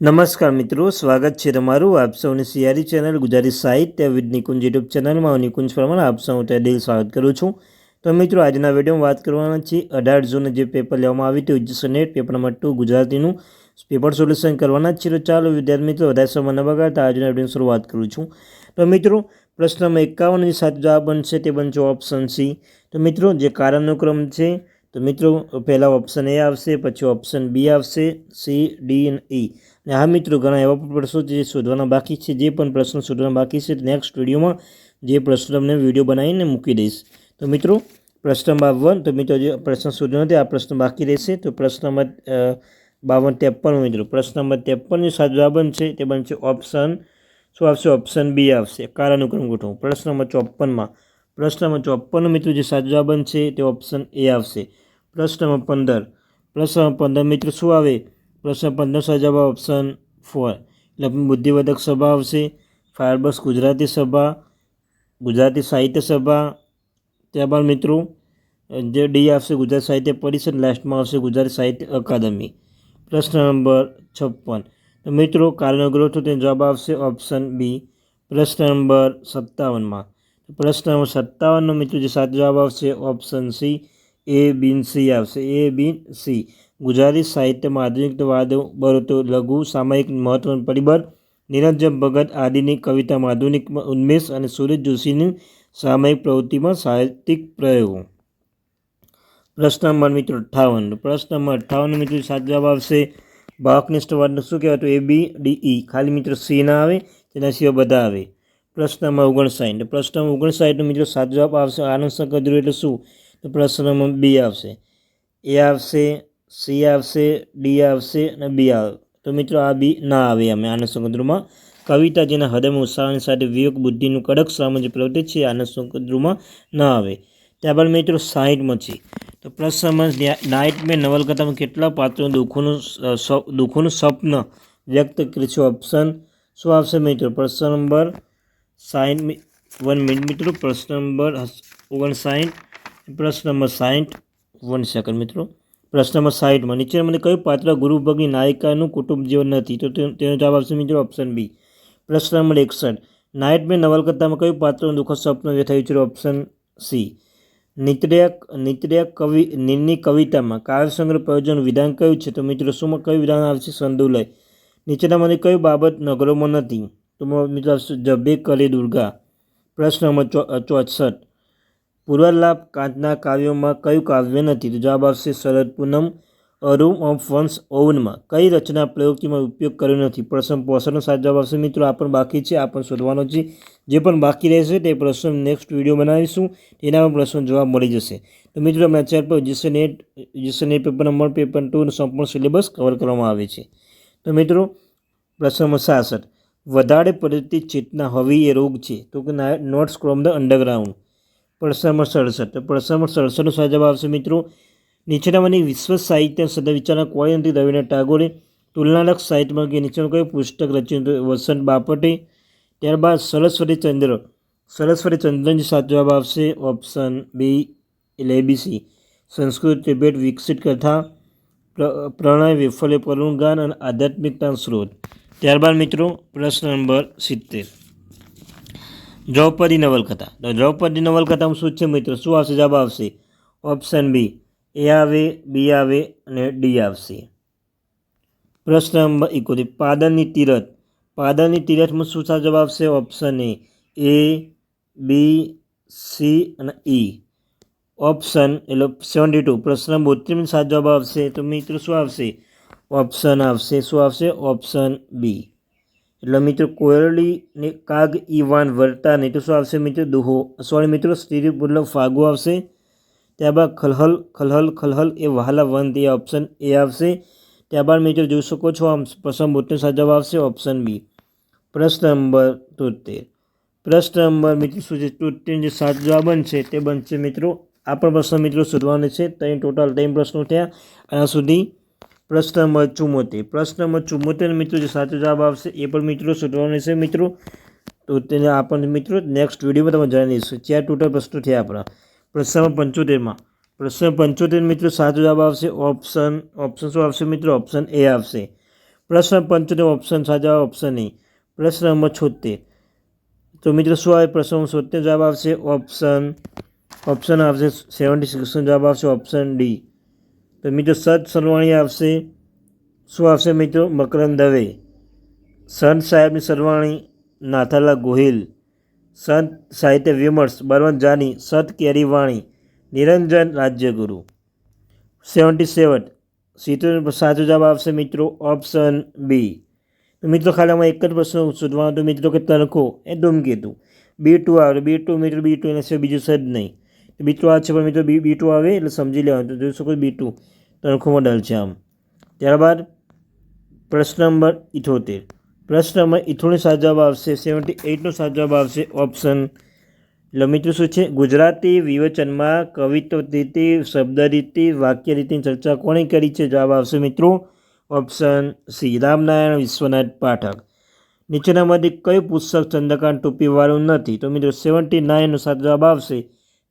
નમસ્કાર મિત્રો, સ્વાગત છે તમારું આપ સૌની સિયારી ચેનલ ગુજરાતી સાહિત્ય વિદ નિકુંજ યુટ્યુબ ચેનલમાં. હું નિકુંજ પરમાર, આપ સૌ તે દિલ સ્વાગત કરું છું. તો મિત્રો, આજના વિડીયોમાં વાત કરવાના છે અઢાર જૂન જે પેપર લેવામાં આવ્યું હતું UGC NET paper number two ગુજરાતીનું. Paper solution કરવાના છે. તો ચાલો વિદ્યાર્થી મિત્રો, વધારે સમય ન બગાડતા આજના વીડિયો શરૂઆત કરું છું. તો મિત્રો, પ્રશ્ન નંબર એકાવન જે સાચો જવાબ બનશે, તે બનશે ઓપ્શન સી તો મિત્રો, જે કારણનો ક્રમ છે, તો મિત્રો, પહેલાં ઓપ્શન એ આવશે, પછી ઓપ્શન બી આવશે સી ડી અને ઈ અને હા મિત્રો, ઘણા એવા પણ પ્રશ્નો જે શોધવાના બાકી છે. જે પણ પ્રશ્નો શોધવાના બાકી છે નેક્સ્ટ વિડીયોમાં જે પ્રશ્નો તમને વીડિયો બનાવીને મૂકી દઈશ. તો મિત્રો, પ્રશ્ન બાવન, તો મિત્રો જે પ્રશ્ન શોધ્યો નથી આ પ્રશ્ન બાકી રહેશે. તો પ્રશ્ન નંબર બાવન ત્રેપન મિત્રો, પ્રશ્ન નંબર જે સાચો જવાબ બનશે. તે બનશે ઓપ્શન શું આવશે? ઓપ્શન બી આવશે. કાળાનુક્રમ ગોઠવણ પ્રશ્ન નંબર ચોપનમાં પ્રશ્ન નંબર ચોપનનો મિત્રો જે સાચો જવાબ બનશે, તે ઓપ્શન એ આવશે. પ્રશ્ન નંબર પંદર. પ્રશ્ન નંબર પંદર મિત્રો, શું આવે? પ્રશ્ન પંદરસો જવાબ ઓપ્શન ફોર એટલે બુદ્ધિવર્ધક સભા આવશે. ફાયરબસ ગુજરાતી સભા, ગુજરાતી સાહિત્ય સભા. ત્યારબાદ મિત્રો, જે ડી આવશે ગુજરાત સાહિત્ય પરિષદ લાસ્ટમાં આવશે ગુજરાતી સાહિત્ય અકાદમી પ્રશ્ન નંબર છપ્પન. તો મિત્રો કારણગ્રહ ગ્રોથ તેનો જવાબ આવશે ઓપ્શન બી પ્રશ્ન નંબર સત્તાવનમાં. પ્રશ્ન નંબર સત્તાવનનો મિત્રો જે સાચો જવાબ આવશે ઓપ્શન સી એ બિન સી આવશે. એ બિન સી ગુજરાતી સાહિત્યમાં આધુનિકવાદ બરોતો, લઘુ, સામાયિક મહત્વનું પરિબળ, નિરંજન ભગત આદિની કવિતામાં આધુનિક ઉન્મેષ અને સુરેશ જોશીની સામાયિક પ્રવૃત્તિમાં સાહિત્યિક પ્રયોગો. પ્રશ્ન નંબર મિત્રો અઠ્ઠાવન. પ્રશ્ન નંબર અઠ્ઠાવન મિત્રો સાચો જવાબ આવશે. ભાવકનિષ્ઠ શું કહેવાય તો એ, બી, ડી, ઈ. ખાલી મિત્રો સી ના આવે, તેના સિવાય બધા આવે. પ્રશ્ન નંબર ઓગણસાઠ. પ્રશ્ન નંબર ઓગણસાઠનો મિત્રો સાચો જવાબ આવશે આનંદ ધ્રુવ એટલે શું? તો પ્રશ્ન નંબર બી આવશે. એ આવશે સી આવશે, ડી આવશે અને બી આવે. તો મિત્રો આ બી ના આવે અમે આનંદ સંકદ્રુમાં કવિતા જેના હૃદયમાં ઉત્સાહની સાથે વિવેક બુદ્ધિનું કડક સામાજિક પ્રવૃત્તિ છે આનંદ સંકદ્રુમાં ના આવે. ત્યારબાદ મિત્રો સાહીઠમાં છે તો પ્રસમજ નાઇટ મેં નવલકથામાં કેટલા પાત્રો દુઃખોનું દુઃખોનું સ્વપ્ન વ્યક્ત કરે છે ઓપ્શન શું આવશે મિત્રો? પ્રશ્ન નંબર સાઠ વન મિનિટ મિત્રો. પ્રશ્ન નંબર ઓગણસાઠ પ્રશ્ન નંબર સાઠ વન સેકન્ડ મિત્રો. પ્રશ્ન નંબર સાઠમાં નીચેનામાંથી કયું પાત્ર ગુરુભગની નાયિકાનું કુટુંબ જીવન નથી. તો તેનો જવાબ આવશે મિત્રો ઓપ્શન બી પ્રશ્ન નંબર એકસઠ. નાઇટમેન નવલકથામાં કયું પાત્રનું દુઃખદ સ્વપ્ન થયું છે ઓપ્શન સી નિત્ય નિત્ય કવિ નિરની કવિતામાં કાવ્યસંગ્રહ પ્રયોજન વિધાન કયું છે? તો મિત્રો, શું કયું વિધાન આવશે? સંદુલય. નીચેનામાંથી કયું બાબત નગરોમાં નથી. તો મિત્રો જબે કરે દુર્ગા. પ્રશ્ન નંબર ચોસઠ. પૂર્વલાભ કાંતના કાવ્યોમાં કયું કાવ્ય નથી? તો જવાબ આવશે શરદ પૂનમ, અરુમ ઓફ વંશ ઓવનમાં કઈ રચના પ્રયુક્તિમાં ઉપયોગ કર્યો નથી? પ્રશ્ન પોષણનો સાથ જવાબ આવશે. મિત્રો, આ પણ બાકી છે, આ પણ શોધવાનો છે. જે પણ બાકી રહેશે તે પ્રશ્ન નેક્સ્ટ વીડિયો બનાવીશું. તેના પણ પ્રશ્નો જવાબ મળી જશે. તો મિત્રો, અમે અત્યાર પર GC NET GC NET paper number paper ટુનો સંપૂર્ણ સિલેબસ કવર કરવામાં આવે છે. તો મિત્રો, પ્રશ્ન નંબર સાસઠ. વધારે પડતી ચેતના હોવી એ રોગ છે. તો કે notes from the underground number સડસઠ પડસામાં સડસઠનો સાચો જવાબ આવશે મિત્રો. નીચેનામાંની વિશ્વ સાહિત્ય સદવિચારના કોઈ નથી રવિન્દ્રનાથ ટાગોરે તુલનાલક સાહિત્યમાં કે નીચેનું કયું પુસ્તક રચ્યું તો વસંત બાપટે. ત્યારબાદ સરસ્વતી ચંદ્ર. સરસ્વતી ચંદ્રનજી સાચો જવાબ આવશે ઓપ્શન બી એટલે એબીસી સંસ્કૃત તિબેટ વિકસિત કથા, પ્ર- પ્રણય, વિફલ્ય, પરુણગાન અને આધ્યાત્મિકતા સ્ત્રોત ત્યારબાદ મિત્રો પ્રશ્ન નંબર સિત્તેર. દ્રૌપદી નવલકથા. તો દ્રૌપદી નવલકથામાં શું છે મિત્રો? શું આવશે? જવાબ આવશે. ઓપ્શન બી એ આવે બી આવે અને ડી આવશે. પ્રશ્ન નંબર ઇકોતેર પાદરની તીરથ. પાદરની તીરથમાં શું જવાબ આવશે? Option A A B C અને ઈ ઓપ્શન એટલે સેવન્ટી ટુ પ્રશ્ન બોત્રીમાં સાચો જવાબ આવશે. તો મિત્રો શું આવશે? ઓપ્શન આવશે. શું આવશે? ઓપ્શન બી એટલે મિત્રો કોયરડી ને કાગ ઈવાન વર્તા નહીં. તો શું આવશે મિત્રો? દુહો. સોરી મિત્રો સ્ત્રી મતલબ ફાગુ આવશે. ત્યારબાદ ખલહલ ખલહલ ખલહલ એ વહાલા વંત એ ઓપ્શન એ આવશે. ત્યારબાદ મિત્રો જોઈ શકો છો આમ પ્રથમ સાચો જવાબ આવશે ઓપ્શન બી પ્રશ્ન નંબર તોતેર. પ્રશ્ન નંબર મિત્રો શું છે? તોતેર જે સાત જવાબ બનશે તે બનશે મિત્રો. આ પણ પ્રશ્ન મિત્રો શોધવાનો છે. ત્રણ ટોટલ ત્રણ પ્રશ્નો થયા. આના સુધી પ્રશ્ન નંબર ચુમ્મોતેર પ્રશ્ન નંબર ચુમ્મોતેર મિત્રો જે સાચો જવાબ આવશે એ પણ મિત્રો શોધવાનો છે મિત્રો. તો તેને આપણને મિત્રો નેક્સ્ટ વિડીયોમાં તમે જણાવી દઈશું ચાર ટોટલ પ્રશ્નો થયા આપણા. પ્રશ્ન પંચોતેરમાં પ્રશ્ન પંચોતેર મિત્રો સાચો જવાબ આવશે ઓપ્શન ઓપ્શન શું આવશે મિત્રો? ઓપ્શન એ આવશે. પ્રશ્ન પંચોતેર ઓપ્શન સાચા ઓપ્શન નહીં. પ્રશ્ન નંબર છોતેર. તો મિત્રો શું આવે? પ્રશ્ન છોતેર જવાબ આવશે ઓપ્શન ઓપ્શન આવશે સેવન્ટી સિક્સનો જવાબ આવશે ઓપ્શન ડી તો મિત્રો સત સરવાણી આવશે. શું આવશે મિત્રો? મકરંદ દવે. સંત સાહેબની સરવાણી નાથાલા ગોહિલ. સંત સાહિત્ય વિમર્શ બળવંત જાની, સત કેરી વાણી નિરંજન રાજ્યગુરુ. Seventy seven. સિત્તેર સાચો જવાબ આવશે મિત્રો, ઓપ્શન બી. મિત્રો ખાલી આમાં એક જ પ્રશ્ન શોધવાનો હતો. મિત્રો કે તણખો એ ધૂમકેતુ બી ટુ આવે બી ટુ, મિત્રો બી ટુ, એના સિવાય બીજું સદ નહીં. બી ટુ આ છે, પણ મિત્રો બી બી ટુ આવે એટલે સમજી લેવાનું. તો જોઈ શકો બી ટુ તણખો મોડલ છે આમ. ત્યારબાદ પ્રશ્ન નંબર ઇઠોતેર. પ્રશ્ન નંબર ઇઠોતેર સાચો જવાબ આવશે સેવન્ટી એઇટનો સાચો જવાબ આવશે ઓપ્શન એટલે મિત્રો શું છે? ગુજરાતી વિવચનમાં કવિત્વ રીતિ, શબ્દ રીતિ, વાક્ય રીતિની ચર્ચા કોણે કરી છે? જવાબ આવશે મિત્રો ઓપ્શન સી રામનારાયણ વિશ્વનાથ પાઠક. નીચેનામાંથી કયું પુસ્તક ચંદ્રકાંત ટોપીવાળું નથી? તો મિત્રો સેવન્ટી નાઇનનો સાચો જવાબ આવશે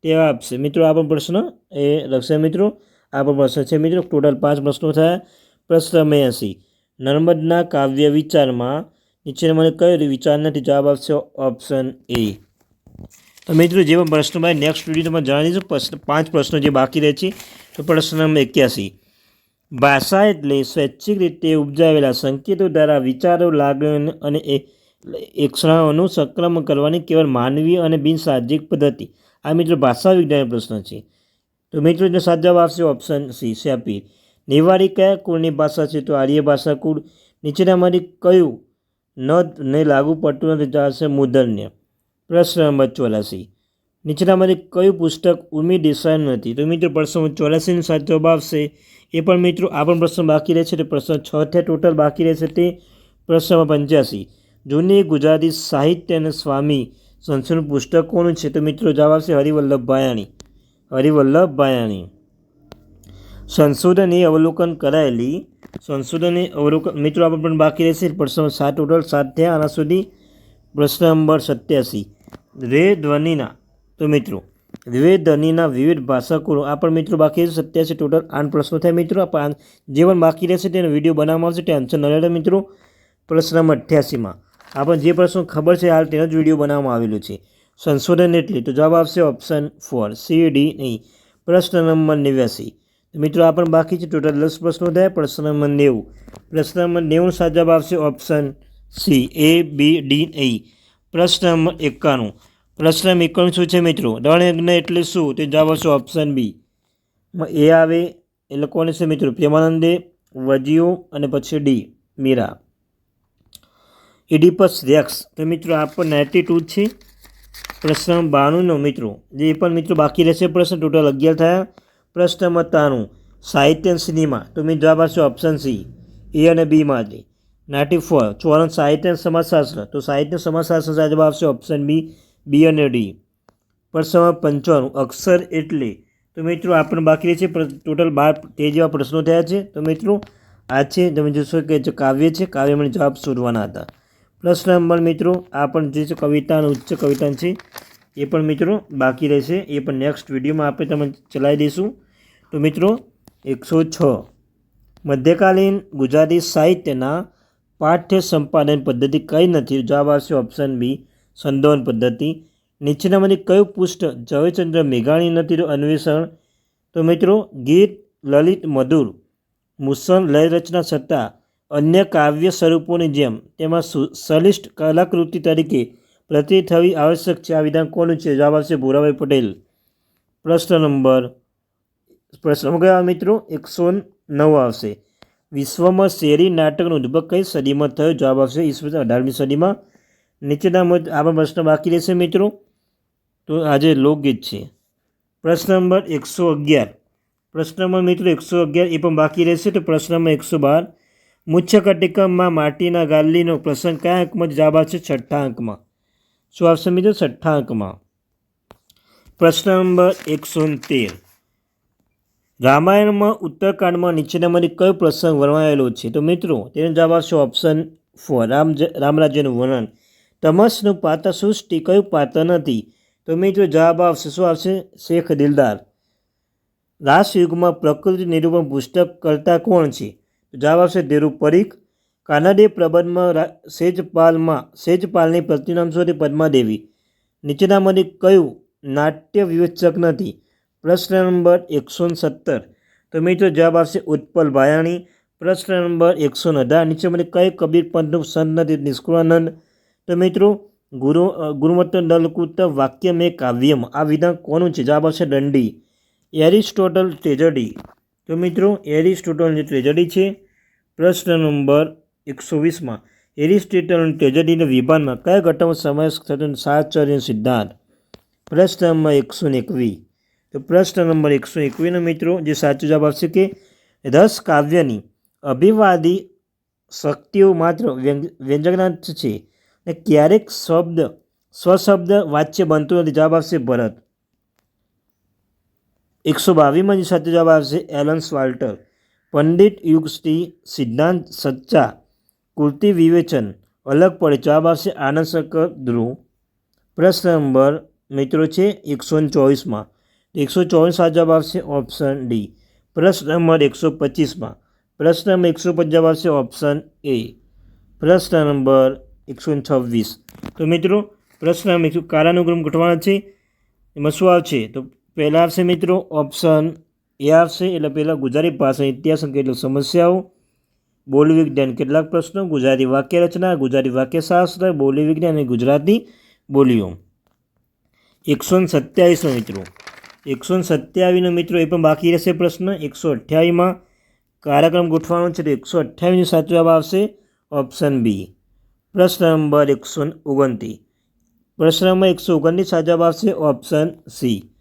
તે આપશે. મિત્રો, આ પણ પ્રશ્ન એ લખશે મિત્રો. આ પણ પ્રશ્ન છે મિત્રો. ટોટલ પાંચ પ્રશ્નો થયા. પ્રશ્ન એંસી નર્મદના કાવ્ય વિચારમાં નીચેનામાંથી કયો વિચાર નથી? જવાબ આપશે ઓપ્શન એ તો મિત્રો, જે પણ પ્રશ્નો બાય નેક્સ્ટ વિડીયોમાં જણાવી દઈશું પાંચ પ્રશ્નો જે બાકી રહે છે. તો પ્રશ્ન નંબર એક્યાસી. ભાષા એટલે સ્વૈચ્છિક રીતે ઉપજાવેલા સંકેતો દ્વારા વિચારો લાગણીઓ અને એક્ષણાઓનું સંક્રમણ કરવાની કેવળ માનવીય અને બિનસાહજિક પદ્ધતિ. આ મિત્રો ભાષા વિજ્ઞાનનો પ્રશ્ન છે. તો મિત્રો એનો સાચો આવશે ઓપ્શન સી શેપીર નેવારી કયા કુળની ભાષા છે, તો આર્ય ભાષા કુળ નીચેનામાંથી કયું ન ને લાગુ પડતું નથી આવશે મુદન્ય. પ્રશ્ન નંબર ચોરાસી. નીચેનામાંથી કયું પુસ્તક ઉર્મી દેસાઈનું નથી? તો મિત્રો, પ્રશ્ન ચોરાસીનો સાચો જવાબ આવશે. એ પણ મિત્રો, આ પણ પ્રશ્ન બાકી રહેશે. તો પ્રશ્ન છ થયા ટોટલ બાકી રહેશે તે પ્રશ્ન પંચ્યાસી. જૂની ગુજરાતી સાહિત્ય અને સ્વામી સંસ્થાનું પુસ્તક કોનું છે તો મિત્રો જવાબ આવશે હરિવલ્લભ ભાયાણી. હરિવલ્લભ ભાયાણી. સંશોધન એ અવલોકન કરાયેલી, સંશોધન એ અવલોકન મિત્રો, આપણે પણ બાકી રહેશે. પ્રશ્ન સાત ટોટલ સાત થયા, આના સુધી પ્રશ્ન નંબર સત્યાસી. રે ધ્વનિના તો મિત્રો, રે ધ્વનિના વિવિધ ભાષકો આ પણ મિત્રો બાકી રહેશે. સત્યાસી ટોટલ આઠ પ્રશ્નો થાય. મિત્રો આ જે પણ બાકી રહેશે તેનો વીડિયો બનાવવામાં આવશે. તે આન્સર ન મિત્રો. પ્રશ્ન નંબર અઠ્યાસીમાં આપણે જે પ્રશ્નો ખબર છે હાલ તેનો જ વીડિયો બનાવવામાં આવેલો છે. સંશોધન એટલે તો જવાબ આવશે ઓપ્શન ફોર સી ડી નહીં. પ્રશ્ન નંબર નેવ્યાસી. મિત્રો આ પણ બાકી છે ટોટલ દસ પ્રશ્નો થયા, પ્રશ્ન નંબર નેવું. પ્રશ્ન નંબર નેવું સાચો જવાબ આવશે option C A B D A પ્રશ્ન નંબર એકાણું. પ્રશ્ન નંબર એકાણું શું છે મિત્રો? રણયજ્ઞ એટલે શું? તે જવાબ આવશે ઓપ્શન બી એ આવે એ લોકોને છે મિત્રો, પ્રેમાનંદે વજીઓ અને પછી ડી, મીરા. ઇડિપસ રેક્સ. તો મિત્રો, આ પણ નાઇન્ટી ટુ છે. પ્રશ્ન બાણુંનો મિત્રો. જે પણ મિત્રો બાકી રહેશે, પ્રશ્ન ટોટલ અગિયાર થયા. પ્રશ્ન નંબર સાહિત્ય સિનેમા તો મિત્રો જવાબ આપશો ઓપ્શન સી એ અને બી માટે નાઇન્ટી ફોર, ચોરણ સાહિત્ય સમાજશાસ્ત્ર. તો સાહિત્ય સમાજશાસ્ત્ર જવાબ આવશે ઓપ્શન બી બી અને ડી પ્રશ્ન પંચાણું, અક્ષર એટલે. તો મિત્રો, આ પણ બાકી રહે છે ટોટલ બાર તે જેવા પ્રશ્નો થયા છે. તો મિત્રો, આ છે. તમે જોશો કે જે કાવ્ય છે, કાવ્યમાં જવાબ શોધવાના હતા. પ્રશ્ન નંબર મિત્રો, આ પણ જે છે કવિતા ઉચ્ચ કવિતા છે. એ પણ મિત્રો બાકી રહેશે. એ પણ નેક્સ્ટ વિડીયોમાં આપણે તમે ચલાવી દઈશું. તો મિત્રો, એકસો છ. મધ્યકાલીન ગુજરાતી સાહિત્યના પાઠ્ય સંપાદન પદ્ધતિ કઈ નથી? જવાબ આવશે ઓપ્શન બી સંદોહન પદ્ધતિ. નીચેનામાંથી કયું પુસ્તક જયચંદ્ર મેઘાણી નથી અન્વેષણ? તો મિત્રો, ગીત, લલિત, મધુર, મુસન લય રચના છતાં અન્ય કાવ્ય સ્વરૂપોની જેમ, તેમાં સલિષ્ટ કલાકૃતિ તરીકે પ્રતિ થવી આવશ્યક છે. આ વિધાન કોનું છે? જવાબ આવશે ભૂરાભાઈ પટેલ. પ્રશ્ન નંબર, પ્રશ્ન ગયા મિત્રો, એકસો નવ આવશે. વિશ્વમાં શેરી નાટકનો ઉદ્ભવ કઈ સદીમાં થયો? જવાબ આવશે ઈસવીસન અઢારમી સદીમાં. નીચેના મુજબ આ પ્રશ્ન બાકી રહેશે મિત્રો. તો આજે લોકગીત છે. પ્રશ્ન નંબર એકસો અગિયાર. પ્રશ્નમાં મિત્રો, એકસો અગિયાર એ પણ બાકી રહેશે. તો પ્રશ્નમાં એકસો બાર. મુખ્ય કટિકમમાં માટીના ગાલ્લીનો પ્રસંગ કયા અંકમાં જવાબ આવશે છઠ્ઠા અંકમાં શું આવશે મિત્રો? છઠ્ઠા અંકમાં પ્રશ્ન નંબર એકસો તેર રામાયણમાં ઉત્તરકાંડમાં નીચેનામાંથી કયો પ્રસંગ વર્ણવાયેલો છે? તો મિત્રો, તેનો જવાબ આવશે ઓપ્શન ફોર રામ રામરાજ્યનું વર્ણન. તમસનું પાત્ર સૃષ્ટિ કયું પાત્ર નથી? તો મિત્રો, જવાબ આવશે શું આવશે? શેખ દિલદાર. રાસયુગમાં પ્રકૃતિ નિરૂપણ પુસ્તક કરતા કોણ છે? જવાબ આવશે ધીરુ પરીખ. કાનાડી પ્રબંધમાં સેજપાલમાં સેજપાલની પ્રતિનામ શોધી પદ્માદેવી. નીચેનામાંથી કયું નાટ્ય વિવેચક નથી? પ્રશ્ન નંબર એકસો સત્તર. તો મિત્રો જવાબ આવશે ઉત્પલ ભાયાણી. પ્રશ્ન નંબર એકસો અઢાર. નીચેમાંથી કઈ કબીર પંથનું સંત નથી? નિષ્કુળાનંદ. તો મિત્રો ગુરુ અ, ગુરુમત્ત નલકુત વાક્ય મેં કાવ્યમ. આ વિધાન કોનું છે? જવાબ આવશે દંડી. એરિસ્ટોટલ ટ્રેજડી તો મિત્રો એરિસ્ટોટલની ટ્રેજડી છે. પ્રશ્ન નંબર એકસો વીસમાં એરિસ્ટોટલની ટ્રેજડીના વિભાગમાં કયા ઘટકમાં સમાવેશ થતો સાહચર્ય સિદ્ધાંત? પ્રશ્ન નંબર એકસો એકવીસ તો પ્રશ્ન નંબર એકસો એકવીસનો મિત્રો, જે સાચો જવાબ આવશે કે રસ કાવ્યની અભિવાદી શક્તિઓ માત્ર વ્યંગ છે. ને ક્યારેક શબ્દ, સ્વશબ્દ વાચ્ય બનતું નથી. જવાબ આવશે ભરત. એકસો બાવીસમાં જે સાચો જવાબ આવશે એલન સ્વાલ્ટર. પંડિત યુગસ્ટી સિદ્ધાંત સચ્ચા કૃતિ વિવેચન, અલગ પડે. જવાબ આવશે આનંદ શંકર ધ્રુવ. પ્રશ્ન નંબર, મિત્રો છે એકસો ચોવીસમાં. એકસો ચોવીસ જવાબ આવશે ઓપ્શન ડી. પ્રશ્ન નંબર એકસો પચીસમાં. પ્રશ્ન નંબર એકસો પચાસ જવાબ આવશે ઓપ્શન એ. પ્રશ્ન નંબર એકસો છવ્વીસ. તો મિત્રો, પ્રશ્ન નંબર એકસો કારાનુક્રમ ગોઠવાના છે. એમાં શું આવશે? તો પહેલાં આવશે મિત્રો ઓપ્શન એ આવશે એટલે પહેલાં ગુજરાતી ભાષા ઇતિહાસ કેટલીક સમસ્યાઓ, બોલી વિજ્ઞાન કેટલાક પ્રશ્નો, ગુજરાતી વાક્ય રચના, ગુજરાતી વાક્યશાસ્ત્ર, બોલી વિજ્ઞાન અને ગુજરાતી બોલીઓ. એકસો ને સત્યાવીસનો મિત્રો. એકસો સત્યાવીસનો મિત્રો એ પણ બાકી રહેશે પ્રશ્ન. એકસો અઠ્યાવીસમાં કાર્યક્રમ ગોઠવાનો છે તો એકસો અઠ્યાવીસનો સાચો જવાબ આવશે ઓપ્શન બી પ્રશ્ન નંબર એકસો ઓગણત્રીસ. પ્રશ્ન નંબર એકસો ઓગણત્રીસ સાચો જવાબ આવશે ઓપ્શન સી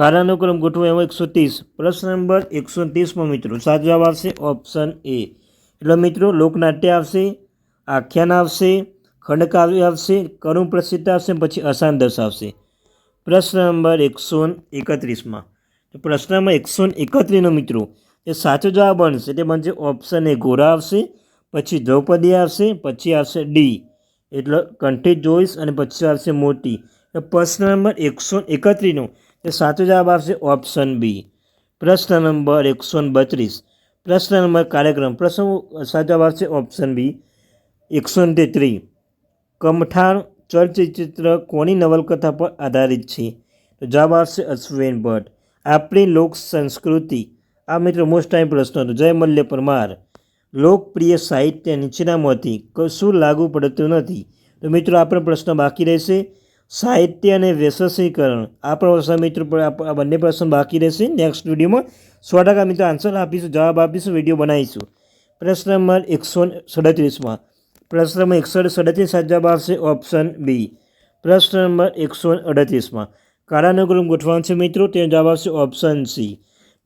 કારાનુક્રમ ગોઠવો એમાં એકસો ત્રીસ. પ્રશ્ન નંબર એકસો ત્રીસમાં મિત્રો સાચો જવાબ આવશે ઓપ્શન એ. એટલે મિત્રો લોકનાટ્ય આવશે, આખ્યાન આવશે, ખંડકાવ્ય આવશે, કરુણ પ્રસિદ્ધ આવશે, પછી અસાન આવશે. પ્રશ્ન નંબર એકસો એકત્રીસમાં તો પ્રશ્ન નંબર એકસો એકત્રીસનો મિત્રો, એ સાચો જવાબ બનશે તે બનશે ઓપ્શન એ ગોરા આવશે, પછી દ્રૌપદી આવશે, પછી આવશે ડી. એટલે કંઠી જોઈશ અને પછી આવશે મોટી. પ્રશ્ન નંબર એકસો એકત્રીસનો એ સાચો જવાબ આવશે ઓપ્શન બી પ્રશ્ન નંબર એકસો બત્રીસ. પ્રશ્ન નંબર કાર્યક્રમ. પ્રશ્ન સાચો જવાબ આવશે ઓપ્શન બી એકસો તેત્રીસ. કમઠાણ ચલચિત્ર કોની નવલકથા પર આધારિત છે? તો જવાબ આવશે અશ્વિન ભટ્ટ. આપણી લોક સંસ્કૃતિ. આ મિત્રો મોસ્ટ ટાઈમ પ્રશ્ન હતો. જય મલ્ય પરમાર. લોકપ્રિય સાહિત્ય નીચેનામાંથી કશું લાગુ પડતું નથી. તો મિત્રો આપણો પ્રશ્ન બાકી રહેશે. સાહિત્ય અને વ્યસનીકરણ આ પ્રશ્ન મિત્રો આ બંને પ્રશ્ન બાકી રહેશે. નેક્સ્ટ વિડીયોમાં સો ટકા મિત્રો આન્સર આપીશું, જવાબ આપીશું, વીડિયો બનાવીશું. પ્રશ્ન નંબર એકસો સડત્રીસમાં. પ્રશ્ન નંબર એકસો સડત્રીસ જવાબ આવશે ઓપ્શન બી પ્રશ્ન નંબર એકસો અડત્રીસમાં. કાળાનુક્રમ ગોઠવાનું છે મિત્રો, તેનો જવાબ આવશે ઓપ્શન સી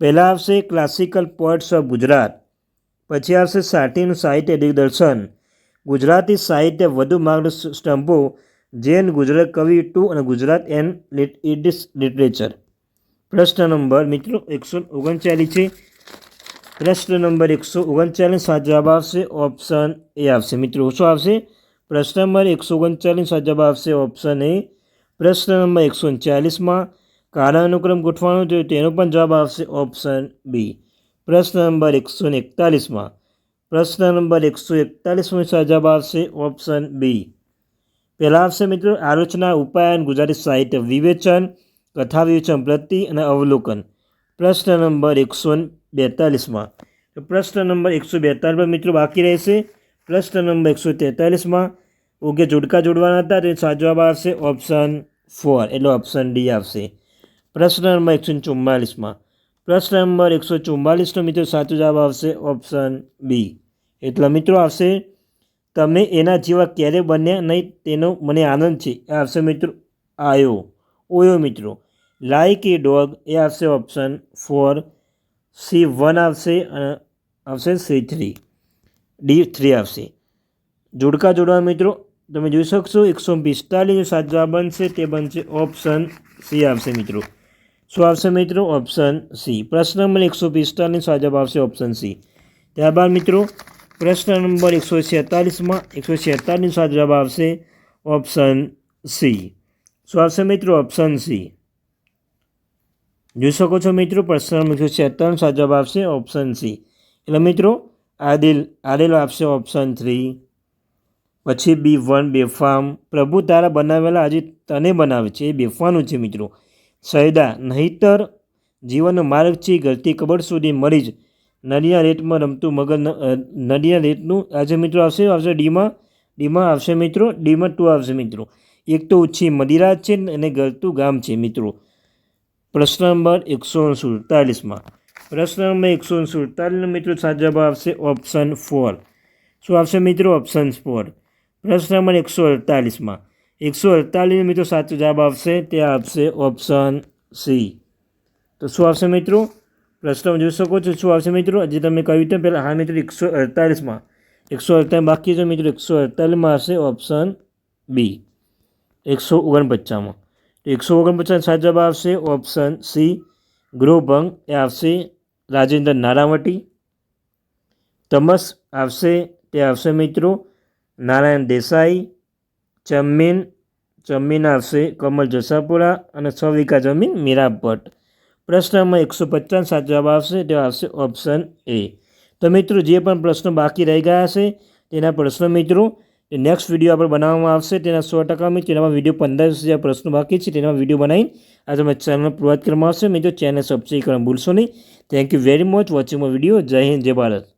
પહેલાં આવશે ક્લાસિકલ પોઇટ્સ ઓફ ગુજરાત પછી આવશે સાટીનું સાહિત્ય દિગ્દર્શન. ગુજરાતી સાહિત્ય વધુ માર્ગ સ્ટમ્પો જૈન ગુજરાત કવિ ટુ અને ગુજરાત એન્ડ ઇડિસ લિટરેચર. પ્રશ્ન નંબર, મિત્રો, એકસો ઓગણચાલીસ છે. પ્રશ્ન નંબર એકસો ઓગણચાલીસ સાચો જવાબ આવશે, ઓપ્શન એ આવશે. મિત્રો, શું આવશે? પ્રશ્ન નંબર એકસો ઓગણચાલીસ સાચો જવાબ આવશે, ઓપ્શન એ. પ્રશ્ન નંબર એકસો ચાલીસમાં કાળાનુક્રમ ગોઠવાનો છે તેનો પણ જવાબ આવશે, ઓપ્શન બી. પ્રશ્ન નંબર એકસો એકતાલીસમાં. પ્રશ્ન નંબર એકસો એકતાલીસમાં જવાબ આવશે, ઓપ્શન બી. પહેલાં આવશે મિત્રો આલોચના, ઉપાયન, ગુજરાતી સાહિત્ય વિવેચન, કથા વિવેચન, પ્રતિ અને અવલોકન. પ્રશ્ન નંબર એકસો બેતાલીસમાં. તો પ્રશ્ન નંબર એકસો બેતાલીસમાં મિત્રો બાકી રહેશે. પ્રશ્ન નંબર એકસો તેતાલીસમાં ઓકે જોડકા જોડવાના હતા, તો સાચો જવાબ આવશે ઓપ્શન ફોર એટલે ઓપ્શન ડી આવશે. પ્રશ્ન નંબર એકસો ચુમ્માલીસમાં. પ્રશ્ન નંબર એકસો ચુમ્માલીસનો મિત્રો સાચો જવાબ આવશે ઓપ્શન બી એટલે મિત્રો આવશે તમે એના જેવા ક્યારે બન્યા નહીં, તેનો મને આનંદ છે. એ આવશે મિત્રો? આયો. ઓયો મિત્રો. લાઈક એ ડોગ એ આવશે ઓપ્શન ફોર સી વન આવશે અને આવશે સી થ્રી ડી થ્રી આવશે જોડકા જોડવા મિત્રો, તમે જોઈ શકશો એકસો પિસ્તાલીસ સાત બનશે, તે બનશે ઓપ્શન સી આવશે મિત્રો. શું આવશે મિત્રો? ઓપ્શન સી પ્રશ્ન નંબર એકસો પિસ્તાલીસ સાત જવાબ આવશે ઓપ્શન સી ત્યારબાદ મિત્રો પ્રશ્ન નંબર એકસો છેતાલીસમાં એકસો છેતાલીસ સાત જવાબ આવશે ઓપ્શન સી. શું આવશે મિત્રો? Option C. જોઈ શકો છો મિત્રો, પ્રશ્ન નંબર એકસો છેતાલીસ સાત જવાબ આવશે ઓપ્શન સી. એટલે મિત્રો આદિલ આદિલ આપશે ઓપ્શન થ્રી. પછી બી વન, બેફામ. પ્રભુ તારા બનાવેલા આજે તને બનાવે છે, એ બેફવાનું છે મિત્રો. સૈદા, નહીતર જીવનનો માર્ગ છે ઘરથી કબર સુધી મળી જ નડિયા રેટમાં રમતું મગર ન- અ, નડિયા રેટનું. આજે મિત્રો આવશે આવશે ડીમાં ડીમાં આવશે મિત્રો ડીમાં ટુ આવશે મિત્રો. એક તો ઓછી મદિરા છે અને ગળતું ગામ છે મિત્રો. પ્રશ્ન નંબર એકસો સુડતાલીસમાં. પ્રશ્ન નંબર એકસો સુડતાલીસનો મિત્રો સાચો જવાબ આવશે ઓપ્શન ફોર. શું આવશે મિત્રો? Option for. પ્રશ્ન નંબર એકસો અડતાલીસમાં. એકસો અડતાલીસ મિત્રો સાચો જવાબ આવશે તે આવશે ઓપ્શન સી. તો શું આવશે મિત્રો? પ્રશ્ન જોઈ શકો છો. શું આવશે મિત્રો? જે તમે કહ્યું તેમ પહેલાં, હા મિત્રો, એકસો અડતાલીસમાં. એકસો અડતાલીસ, બાકી છે મિત્રો, એકસો અડતાલીસમાં આવશે ઓપ્શન બી એકસો ઓગણપચાસમાં. એકસો ઓગણપચાસ સાચો જવાબ આવશે ઓપ્શન સી ગૃહભંગ એ આવશે રાજેન્દ્ર નારાવટી. તમસ આવશે, તે આવશે મિત્રો, નારાયણ દેસાઈ. ચમ્મીન ચમ્મીન આવશે કમલ જસાપુરા. અને સવિકા જમીન મીરા ભટ્ટ પ્રશ્નમાં એકસો પચાસ સાચો જવાબ આવશે. તે આવશે ઓપ્શન એ તો મિત્રો, જે પણ પ્રશ્નો બાકી રહી ગયા હશે, તેના પ્રશ્નો મિત્રો નેક્સ્ટ વીડિયો આપણે બનાવવામાં આવશે. તેના સો ટકા મિત્રો તેનામાં વીડિયો પંદર હજાર પ્રશ્નો બાકી છે, તેનામાં વીડિયો બનાવી આજે અમે ચેનલ પ્રવાદ કરવામાં આવશે. મિત્રો ચેનલ સબસ્ક્રાઈબ કરવાનું ભૂલશો નહીં. Thank you very much watching my video જય હિન્દ, જય ભારત.